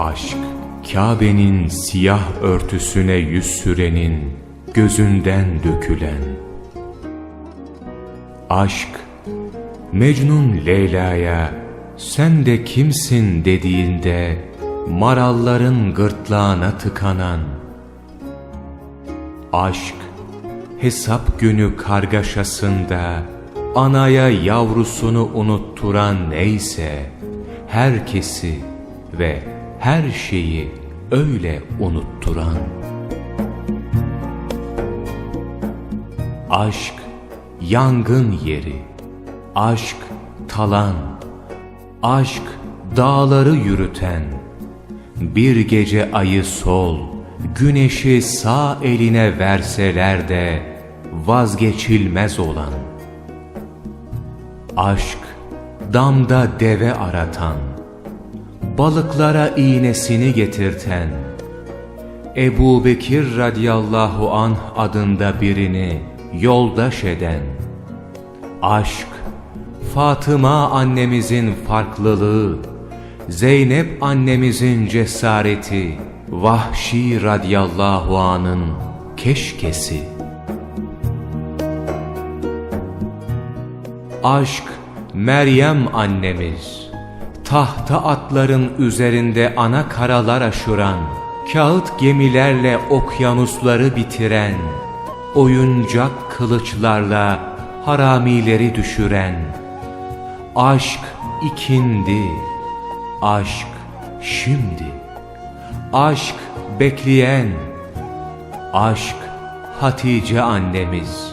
Aşk, Kabe'nin siyah örtüsüne yüz sürenin gözünden dökülen. Aşk, Mecnun Leyla'ya sen de kimsin dediğinde maralların gırtlağına tıkanan. Aşk, hesap günü kargaşasında anaya yavrusunu unutturan neyse herkesi ve her şeyi öyle unutturan. Aşk yangın yeri, aşk talan, aşk dağları yürüten, bir gece ayı sol, güneşi sağ eline verseler de vazgeçilmez olan. Aşk damda deve aratan, balıklara iğnesini getirten, Ebu Bekir radıyallahu anh adında birini yoldaş eden, aşk, Fatıma annemizin farklılığı, Zeynep annemizin cesareti, Vahşi radıyallahu anın keşkesi. Aşk, Meryem annemiz, tahta atların üzerinde ana karalar aşıran, kağıt gemilerle okyanusları bitiren, oyuncak kılıçlarla haramileri düşüren, aşk ikindi, aşk şimdi, aşk bekleyen, aşk Hatice annemiz.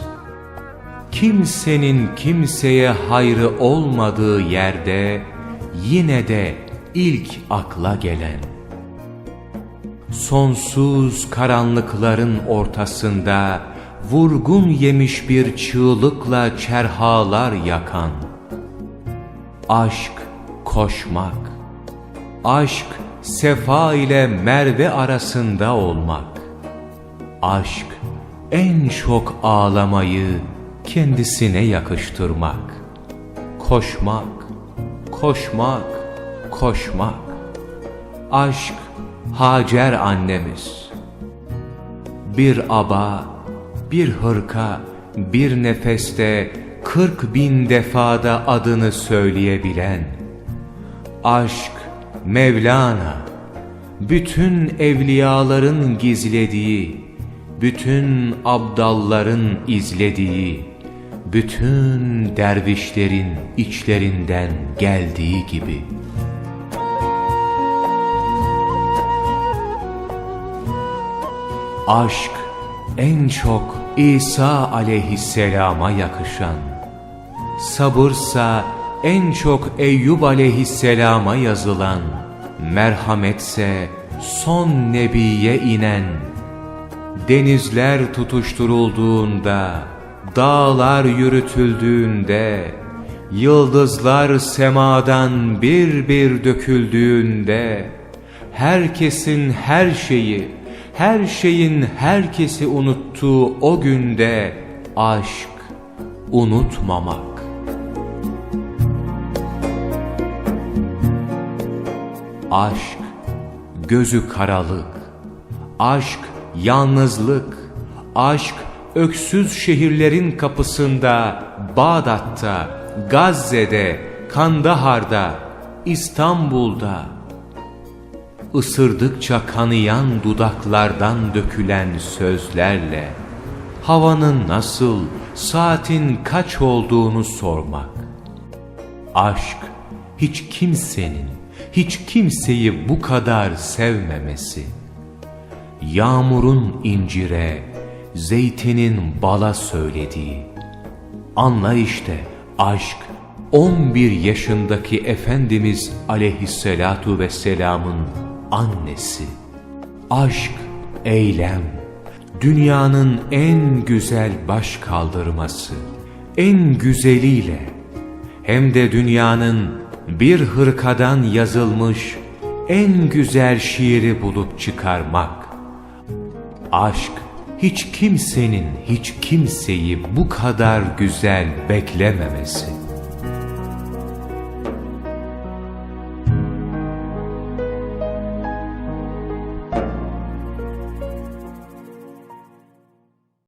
Kimsenin kimseye hayrı olmadığı yerde yine de ilk akla gelen. Sonsuz karanlıkların ortasında vurgun yemiş bir çığlıkla çerhalar yakan. Aşk koşmak, aşk sefa ile Merve arasında olmak. Aşk en çok ağlamayı kendisine yakıştırmak. Koşmak, koşmak, koşmak. Aşk Hacer annemiz. Bir aba, bir hırka, bir nefeste kırk bin defada adını söyleyebilen. Aşk Mevlana, bütün evliyaların gizlediği, bütün abdalların izlediği, bütün dervişlerin içlerinden geldiği gibi. Aşk en çok İsa aleyhisselama yakışan, sabırsa en çok Eyyub aleyhisselama yazılan, merhametse son nebiye inen, denizler tutuşturulduğunda, dağlar yürütüldüğünde, yıldızlar semadan bir bir döküldüğünde, herkesin her şeyi, her şeyin herkesi unuttuğu o günde aşk unutmamak. Aşk gözü karalık, aşk yalnızlık, aşk öksüz şehirlerin kapısında, Bağdat'ta, Gazze'de, Kandahar'da, İstanbul'da, ısırdıkça kanayan dudaklardan dökülen sözlerle, havanın nasıl, saatin kaç olduğunu sormak. Aşk, hiç kimsenin, hiç kimseyi bu kadar sevmemesi. Yağmurun incire, zeytinin bala söylediği. Anla işte aşk 11 yaşındaki Efendimiz aleyhisselatu vesselamın annesi. Aşk, eylem, dünyanın en güzel baş kaldırması, en güzeliyle, hem de dünyanın bir hırkadan yazılmış en güzel şiiri bulup çıkarmak. Aşk, hiç kimsenin hiç kimseyi bu kadar güzel beklememesi.